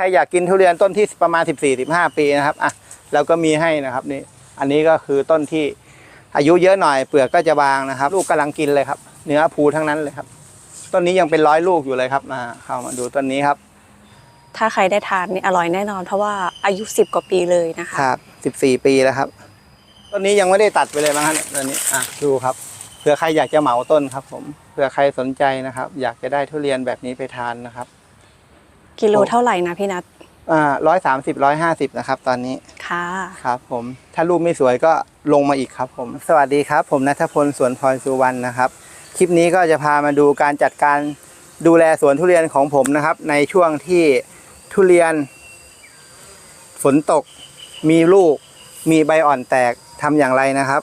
ใครอยากกินทุเรียนต้นที่ประมาณ 14-15 ปีนะครับอะเราก็มีให้นะครับนี่อันนี้ก็คือต้นที่อายุเยอะหน่อยเปลือกก็จะบางนะครับ ลูกกำลังกินเลยครับ เนื้อภูทั้งนั้นเลยครับ ต้นนี้ยังเป็นร้อยลูกอยู่เลยครับมาเข้ามาดูต้นนี้ครับ ถ้าใครได้ทานนี่อร่อยแน่นอน เพราะว่าอายุ 10 กว่าปีเลยนะคะครับสิบสี่ปีแล้วครับต้นนี้ยังไม่ได้ตัดไปเลยมั้งครับเนี่ยต้นนี้อะดูครับเผื่อใครอยากจะเหมาต้นครับ ผมเผื่อใครสนใจนะครับ อยากจะได้ทุเรียนแบบนี้ไปทานนะครับ กิโลเท่าไหร่นะพี่นัทอ่าร้อยสามสิบร้อยห้าสิบนะครับตอนนี้ ค่ะ ครับผม ถ้ารูปไม่สวยก็ลงมาอีกครับผม สวัสดีครับ ผมนัทพลสวนพลอยสุวรรณนะครับ คลิปนี้ก็จะพามาดูการจัดการดูแลสวนทุเรียนของผมนะครับ ในช่วงที่ทุเรียน ฝนตก มีลูก มีใบอ่อนแตกทำอย่างไรนะครับ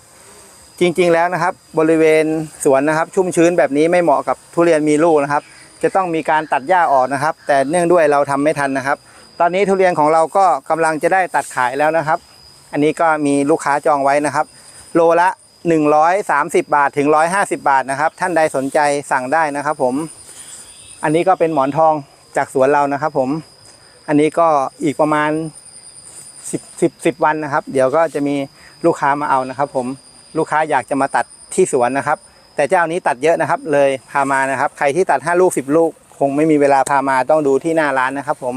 จริงๆแล้วนะครับ บริเวณสวนนะครับ ชุ่มชื้นแบบนี้ไม่เหมาะกับทุเรียนมีลูกนะครับ จะต้องมีการตัดหญ้าออกนะครับ แต่เนื่องด้วยเราทำไม่ทันนะครับ ตอนนี้ทุเรียนของเราก็กำลังจะได้ตัดขายแล้วนะครับ อันนี้ก็มีลูกค้าจองไว้นะครับ โลละ 130 บาทถึง 150 บาทนะครับ ท่านใดสนใจสั่งได้นะครับผม อันนี้ก็เป็นหมอนทองจากสวนเรานะครับ ผม อันนี้ก็อีกประมาณ 10 10 10วันนะครับ เดี๋ยวก็จะมีลูกค้ามาเอานะครับ ผม ลูกค้าอยากจะมาตัดที่สวนนะครับ แต่เจ้านี้ตัดเยอะนะครับ เลยพามานะครับ ใครที่ตัด 5 ลูก 10 ลูก คงไม่มีเวลาพามาต้องดูที่หน้าร้านนะครับ ผม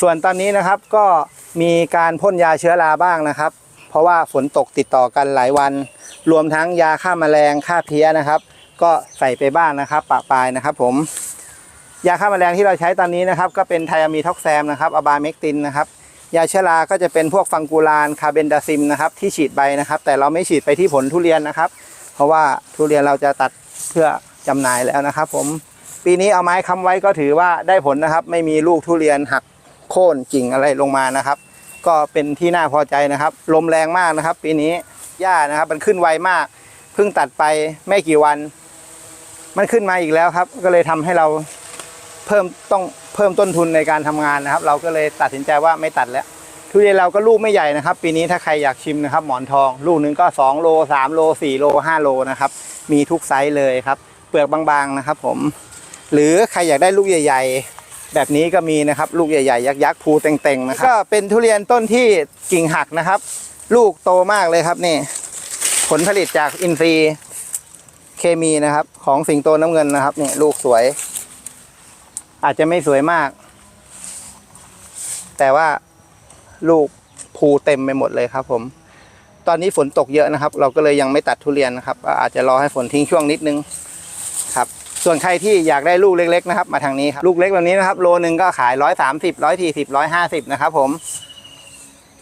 ส่วนตอนนี้นะครับก็มีการพ่นยาเชื้อราบ้างนะครับ เพราะว่าฝนตกติดต่อกันหลายวัน รวมทั้งยาฆ่าแมลงฆ่าเพี้ยนะครับ ก็ใส่ไปบ้างนะครับปะปลายนะครับ ผมยาฆ่าแมลงที่เราใช้ตอนนี้นะครับ ก็เป็นไทอามีท็อกแซมนะครับอะบาเมกตินนะครับยาเชื้อราก็จะเป็นพวกฟังกูลานคาเบนดาซิมนะครับที่ฉีดใบนะครับ แต่เราไม่ฉีดไปที่ผลทุเรียนนะครับ ราะว่าทุเรียนเราจะตัดเพื่อจำหน่ายแล้วนะครับ ผมปีนี้เอาไม้ค้ำไว้ก็ถือว่าได้ผลนะครับ ไม่มีลูกทุเรียนหักโค่นกิ่งอะไรลงมานะครับ ก็เป็นที่น่าพอใจนะครับ ลมแรงมากนะครับ ปีนี้หญ้านะครับ มันขึ้นไวมากเพิ่งตัดไปไม่กี่วัน มันขึ้นมาอีกแล้วครับ ก็เลยทำให้เราเพิ่มต้องเพิ่มต้นทุนในการทำงานนะครับ เราก็เลยตัดสินใจว่าไม่ตัดแล้ว ทุเรียนเราก็ลูกไม่ใหญ่นะครับ ปีนี้ถ้าใครอยากชิมนะครับ หมอนทอง ลูกหนึ่งก็ 2 โล 3 โล 4 โล 5 โลนะครับ มีทุกไซส์เลยครับ เปลือกบางๆนะครับ ผม หรือใครอยากได้ลูกใหญ่ ๆ แบบนี้ก็มีนะครับ ลูกใหญ่ๆยักษ์ๆภูเต็งๆนะครับก็เป็นทุเรียนต้นที่กิ่งหักนะครับ ลูกโตมากเลยครับนี่ ผลผลิตจากอินทรีย์เคมีนะครับ ของสิงโตน้ำเงินนะครับนี่ลูกสวย อาจจะไม่สวยมาก แต่ว่า ลูกภูเต็มไปหมดเลยครับผม ตอนนี้ฝนตกเยอะนะครับ เราก็เลยยังไม่ตัดทุเรียนนะครับ อาจจะรอให้ฝนทิ้งช่วงนิดนึงครับ ส่วนใครที่อยากได้ลูกเล็กๆนะครับ มาทางนี้ครับลูกเล็กแบบนี้นะครับ โลนึงก็ขายร้อยสามสิบร้อยสี่สิบร้อยห้าสิบนะครับผม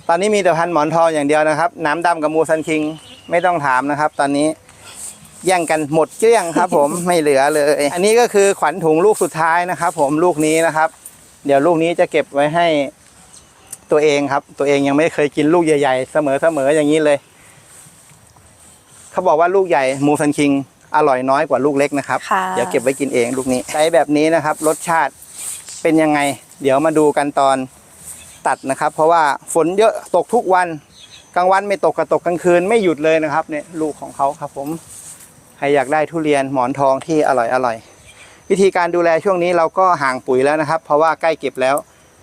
ตอนนี้มีแต่พันธุ์หมอนทองอย่างเดียวนะครับ น้ำดำกับมูซันคิงไม่ต้องถามนะครับ ตอนนี้แย่งกันหมดเกลี้ยงครับ ผมไม่เหลือเลย อันนี้ก็คือขวัญถุงลูกสุดท้ายนะครับ ผมลูกนี้นะครับ เดี๋ยวลูกนี้จะเก็บไว้ให้ ตัวเองครับ ตัวเองยังไม่เคยกินลูกใหญ่ๆเสมอๆอย่างนี้เลย เขาบอกว่าลูกใหญ่มูซันคิง อร่อยน้อยกว่าลูกเล็กนะครับค่ะเดี๋ยวเก็บไว้กินเองลูกนี้ใช้แบบนี้นะครับ รสชาติเป็นยังไง เดี๋ยวมาดูกันตอนตัดนะครับ เพราะว่าฝนเยอะตกทุกวันกลางวันไม่ตกกระตกกลางคืนไม่หยุดเลยนะครับเนี่ยลูกของเขาครับผมใครอยากได้ทุเรียนหมอนทองที่อร่อยอร่อยวิธีการดูแลช่วงนี้เราก็ห่างปุ๋ยแล้วนะครับ เพราะว่าใกล้เก็บแล้ว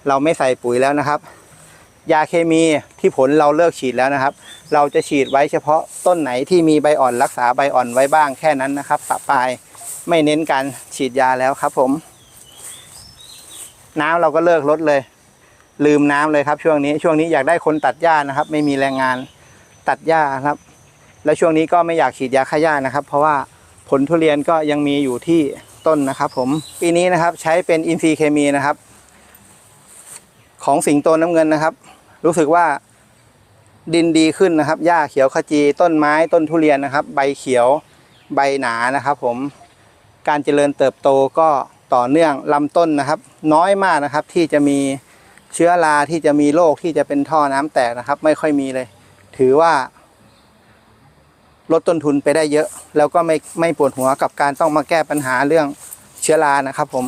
เราไม่ใส่ปุ๋ยแล้วนะครับ ยาเคมีที่ผลเราเลิกฉีดแล้วนะครับ เราจะฉีดไว้เฉพาะต้นไหนที่มีใบอ่อนรักษาใบอ่อนไว้บ้างแค่นั้นนะครับปะปลายไม่เน้นการฉีดยาแล้วครับผม น้ำเราก็เลิกลดเลย ลืมน้ำเลยครับ ช่วงนี้ช่วงนี้อยากได้คนตัดหญ้านะครับ ไม่มีแรงงานตัดหญ้าครับ แล้วช่วงนี้ก็ไม่อยากฉีดยาฆ่าหญ้านะครับ เพราะว่าผลทุเรียนก็ยังมีอยู่ที่ต้นนะครับ ผมปีนี้นะครับใช้เป็นอินทรีย์เคมีนะครับ ของสิงโตน้ำเงินนะครับ รู้สึกว่าดินดีขึ้นนะครับ หญ้าเขียวขจี ต้นไม้ต้นทุเรียนนะครับ ใบเขียวใบหนานะครับ ผมการเจริญเติบโตก็ต่อเนื่องลำต้นนะครับ น้อยมากนะครับที่จะมีเชื้อราที่จะมีโรคที่จะเป็นท่อน้ำแตกนะครับ ไม่ค่อยมีเลย ถือว่า ลดต้นทุนไปได้เยอะ แล้วก็ไม่ไม่ปวดหัวกับการต้องมาแก้ปัญหาเรื่องเชื้อรานะครับ ผม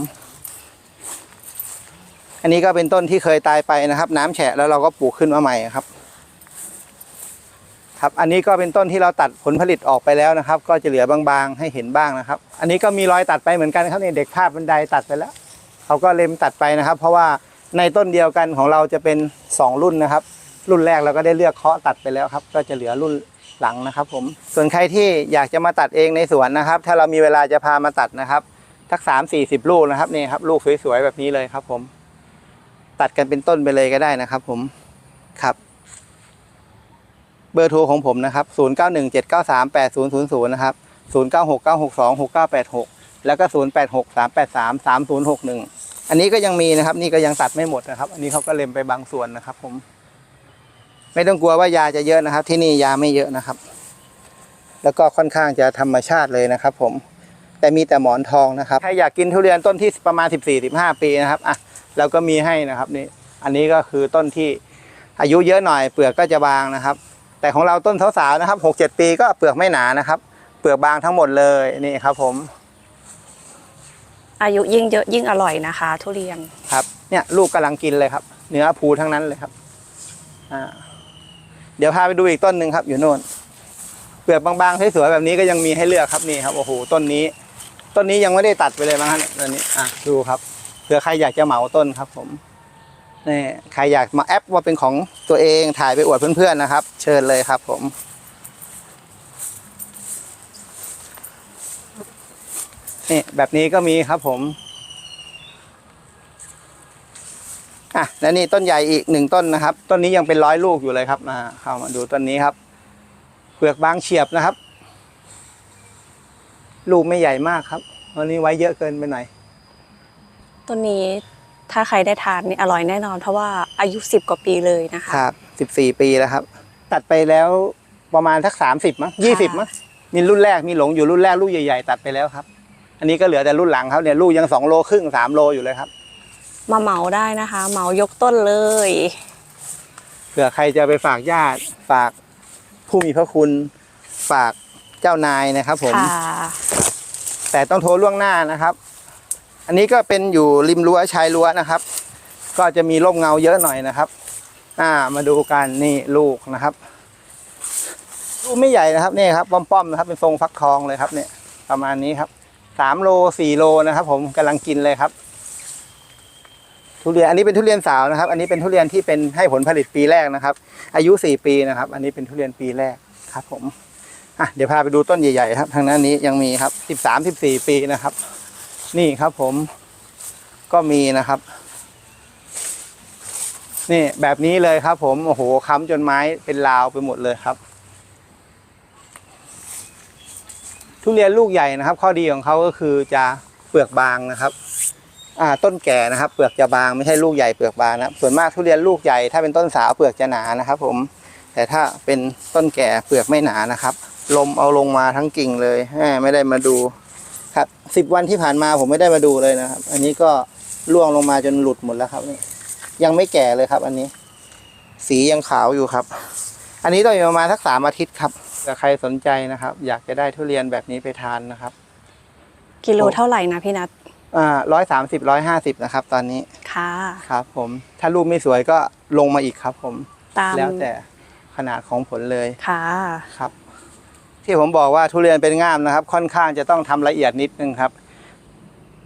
อันนี้ก็เป็นต้นที่เคยตายไปนะครับ น้ำแฉะแล้วเราก็ปลูกขึ้นมาใหม่ครับ ครับ อันนี้ก็เป็นต้นที่เราตัดผลผลิตออกไปแล้วนะครับ ก็จะเหลือบางๆให้เห็นบ้างนะครับ อันนี้ก็มีรอยตัดไปเหมือนกันครับเนี่ยเด็กพาดบันไดตัดไปแล้วเขาก็เล็มตัดไปนะครับ เพราะว่าในต้นเดียวกันของเราจะเป็นสองรุ่นนะครับ รุ่นแรกเราก็ได้เลือกเคาะตัดไปแล้วครับ ก็จะเหลือรุ่นหลังนะครับผมส่วนใครที่อยากจะมาตัดเองในสวนนะครับ ถ้าเรามีเวลาจะพามาตัดนะครับทักสามสี่สิบลูกนะครับนี่ครับลูกสวยๆแบบนี้เลยครับผม ตัดกันเป็นต้นไปเลยก็ได้นะครับ ผมครับ เบอร์โทรของผมนะครับ 0 9 1 7 9 3 8 0 0 0 นะครับ 0 9 6 9 6 2 6 9 8 6 แล้วก็ 0 8 6 3 8 3 3 0 6 1 อันนี้ก็ยังมีนะครับ นี่ก็ยังตัดไม่หมดนะครับ อันนี้เขาก็เล็มไปบางส่วนนะครับ ผม ไม่ต้องกลัวว่ายาจะเยอะนะครับ ที่นี่ยาไม่เยอะนะครับ แล้วก็ค่อนข้างจะธรรมชาติเลยนะครับ ผมแต่มีแต่หมอนทองนะครับถ้าอยากกินทุเรียนต้นที่ประมาณ 14-15 ปีนะครับ อะ เราก็มีให้นะครับนี่อันนี้ก็คือต้นที่อายุเยอะหน่อยเปลือกก็จะบางนะครับ แต่ของเราต้นสาวๆนะครับหกเจ็ดปีก็เปลือกไม่หนานะครับ เปลือกบางทั้งหมดเลยนี่ครับผม อายุยิ่งเยอะยิ่งอร่อยนะคะ ทุเรียนครับเนี่ยลูกกำลังกินเลยครับ เนื้อภูทั้งนั้นเลยครับอ่าเดี๋ยวพาไปดูอีกต้นหนึ่งครับ อยู่โน่นเปลือกบางๆสวยๆแบบนี้ก็ยังมีให้เลือกครับนี่ครับโอ้โหต้นนี้ ต้นนี้ยังไม่ได้ตัดไปเลยมั้งฮะเนี่ยต้นนี้อะดูครับ เผื่อใครอยากจะเหมาต้นครับผมนี่ใครอยากมาแอปว่าเป็นของตัวเองถ่ายไปอวดเพื่อนๆนะครับ เชิญเลยครับผมนี่แบบนี้ก็มีครับผมอะและนี่ต้นใหญ่อีกหนึ่งต้นนะครับ ต้นนี้ยังเป็นร้อยลูกอยู่เลยครับมาเข้ามาดูต้นนี้ครับเปลือกบางเฉียบนะครับ ลูกไม่ใหญ่มากครับวันนี้ไว้เยอะเกินไปหน่อย ต้นนี้ถ้าใครได้ทานนี่อร่อยแน่นอน เพราะว่าอายุสิบกว่าปีเลยนะคะครับสิบสี่ปีแล้วครับ ตัดไปแล้วประมาณสักสามสิบมั้งยี่สิบมั้งมีรุ่นแรกมีหลงอยู่รุ่นแรกลูกใหญ่ๆ ตัดไปแล้วครับ อันนี้ก็เหลือแต่รุ่นหลังครับเนี่ยลูกยังสองโลครึ่งสามโลอยู่เลยครับ มาเหมาได้นะคะ เหมายกต้นเลยเผื่อใครจะไปฝากญาติฝากผู้มีพระคุณฝากเจ้านายนะครับ ผม ค่ะแต่ต้องโทรล่วงหน้านะครับ อันนี้ก็เป็นอยู่ริมรั้วชายรั้วนะครับ ก็จะมีร่มเงาเยอะหน่อยนะครับ อ่ามาดูกันนี่ลูกนะครับลูกไม่ใหญ่นะครับนี่ครับป้อมๆนะครับเป็นทรงฟักทองเลยครับ เนี่ย ประมาณนี้ครับสามโลสี่โลนะครับ ผมกำลังกินเลยครับ ทุเรียนอันนี้เป็นทุเรียนสาวนะครับ อันนี้เป็นทุเรียนที่เป็นให้ผลผลิตปีแรกนะครับ อายุสี่ปีนะครับ อันนี้เป็นทุเรียนปีแรกครับ ผมอะเดี๋ยวพาไปดูต้นใหญ่ๆครับ ทางด้านนี้ยังมีครับสิบสามสิบสี่ปีนะครับ นี่ครับผมก็มีนะครับ นี่แบบนี้เลยครับ ผมโอ้โหค้ำจนไม้เป็นราวไปหมดเลยครับ ทุเรียนลูกใหญ่นะครับ ข้อดีของเขาก็คือจะเปลือกบางนะครับ อ่าต้นแก่นะครับ เปลือกจะบางไม่ใช่ลูกใหญ่เปลือกบางนะส่วนมากทุเรียนลูกใหญ่ถ้าเป็นต้นสาวเปลือกจะหนานะครับ ผม แต่ถ้าเป็นต้นแก่เปลือกไม่หนานะครับ ลมเอาลงมาทั้งกิ่งเลยแหมไม่ได้มาดู ครับสิบวันที่ผ่านมาผมไม่ได้มาดูเลยนะครับ อันนี้ก็ร่วงลงมาจนหลุดหมดแล้วครับนี่ยังไม่แก่เลยครับ อันนี้ สียังขาวอยู่ครับ อันนี้ต้องอยู่ประมาณสักสามอาทิตย์ครับถ้าใครสนใจนะครับ อยากจะได้ทุเรียนแบบนี้ไปทานนะครับ กิโลเท่าไหร่นะพี่นัทอ่าร้อยสามสิบร้อยห้าสิบนะครับ ตอนนี้ค่ะครับ ผมถ้ารูปไม่สวยก็ลงมาอีกครับ ผมตามแล้วแต่ขนาดของผลเลยค่ะครับ ที่ผมบอกว่าทุเรียนเป็นง่ามนะครับ ค่อนข้างจะต้องทำละเอียดนิดนึงครับ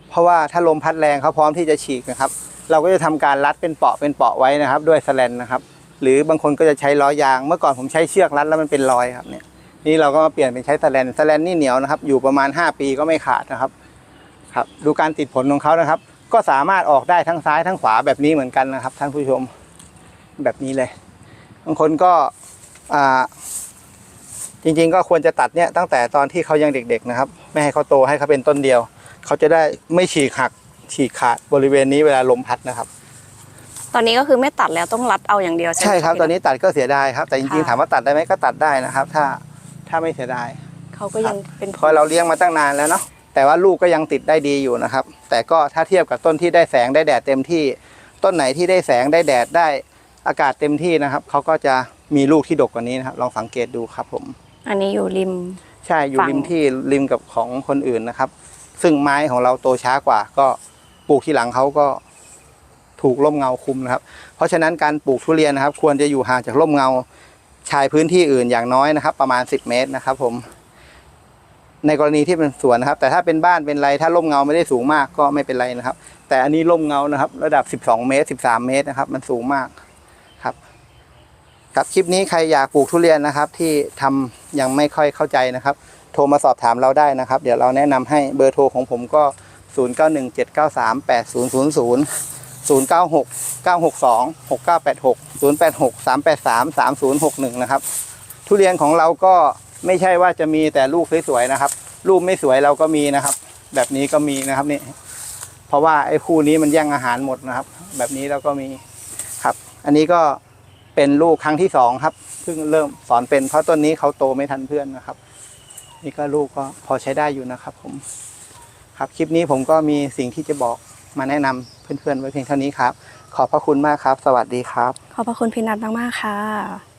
เพราะว่าถ้าลมพัดแรงเขาพร้อมที่จะฉีกนะครับ เราก็จะทำการรัดเป็นเปาะเป็นเปาะไว้นะครับ ด้วยแสแลนนะครับ หรือบางคนก็จะใช้ล้อยาง เมื่อก่อนผมใช้เชือกรัดแล้วมันเป็นรอยครับเนี่ยนี่เราก็มาเปลี่ยนเป็นใช้แสแลนแสแลนนี่เหนียวนะครับ อยู่ประมาณ 5 ปีก็ไม่ขาดนะครับครับ ดูการติดผลของเขานะครับ ก็สามารถออกได้ทั้งซ้ายทั้งขวาแบบนี้เหมือนกันนะครับ ท่านผู้ชมแบบนี้เลยบางคนก็อ่า จริงๆก็ควรจะตัดเนี่ยตั้งแต่ตอนที่เขายังเด็กๆนะครับ ไม่ให้เขาโตให้เขาเป็นต้นเดียว เขาจะได้ไม่ฉีกหักฉีกขาดบริเวณนี้เวลาลมพัดนะครับ ตอนนี้ก็คือไม่ตัดแล้วต้องรัดเอาอย่างเดียวใช่ไหมใช่ครับพี่ตอนนี้ตัดก็เสียดายครับ แต่จริงๆค่ะถามว่าตัดได้ไหมก็ตัดได้นะครับ ถ้าถ้าไม่เสียดายเขาก็ยังเป็นผเพราะเราเลี้ยงมาตั้งนานแล้วเนาะแต่ว่าลูกก็ยังติดได้ดีอยู่นะครับ แต่ก็ถ้าเทียบกับต้นที่ได้แสงได้แดดเต็มที่ ต้นไหนที่ได้แสงได้แดดได้อากาศเต็มที่นะครับเขาก็จะมีลูกที่ดกกว่านี้นะครับ ลองสังเกตดูครับผม อันนี้อยู่ริม ใช่อยู่ฝั่งริมที่ริมกับของคนอื่นนะครับ ซึ่งไม้ของเราโตช้ากว่า ก็ปลูกที่หลังเขาก็ถูกร่มเงาคุมนะครับ เพราะฉะนั้นการปลูกทุเรียนนะครับ ควรจะอยู่ห่างจากร่มเงาชายพื้นที่อื่นอย่างน้อยนะครับ ประมาณ 10 เมตรนะครับ ผม ในกรณีที่เป็นสวนนะครับ แต่ถ้าเป็นบ้านเป็นไรถ้าร่มเงาไม่ได้สูงมากก็ไม่เป็นไรนะครับ แต่อันนี้ร่มเงานะครับ ระดับ 12 เมตร 13 เมตรนะครับ มันสูงมากครับ ครับคลิปนี้ใครอยากปลูกทุเรียนนะครับ ที่ทำยังไม่ค่อยเข้าใจนะครับ โทรมาสอบถามเราได้นะครับ เดี๋ยวเราแนะนำให้เบอร์โทรของผมก็ 0917938000 096 962 6986 086 383 3061 นะครับ ทุเรียนของเราก็ไม่ใช่ว่าจะมีแต่ลูกสวยๆนะครับรูปไม่สวยเราก็มีนะครับ แบบนี้ก็มีนะครับนี่เพราะว่าไอ้คู่นี้มันแย่งอาหารหมดนะครับ แบบนี้เราก็มีครับ อันนี้ก็ เป็นลูกครั้งที่สองครับเพิ่งเริ่มสอนเป็นเพราะต้นนี้เขาโตไม่ทันเพื่อนนะครับ นี่ก็ลูกก็พอใช้ได้อยู่นะครับ ผม ครับคลิปนี้ผมก็มีสิ่งที่จะบอกมาแนะนำเพื่อนๆไว้เพียงเท่านี้ครับ ขอบพระคุณมากครับ สวัสดีครับ ขอบพระคุณพี่นัทมากๆค่ะ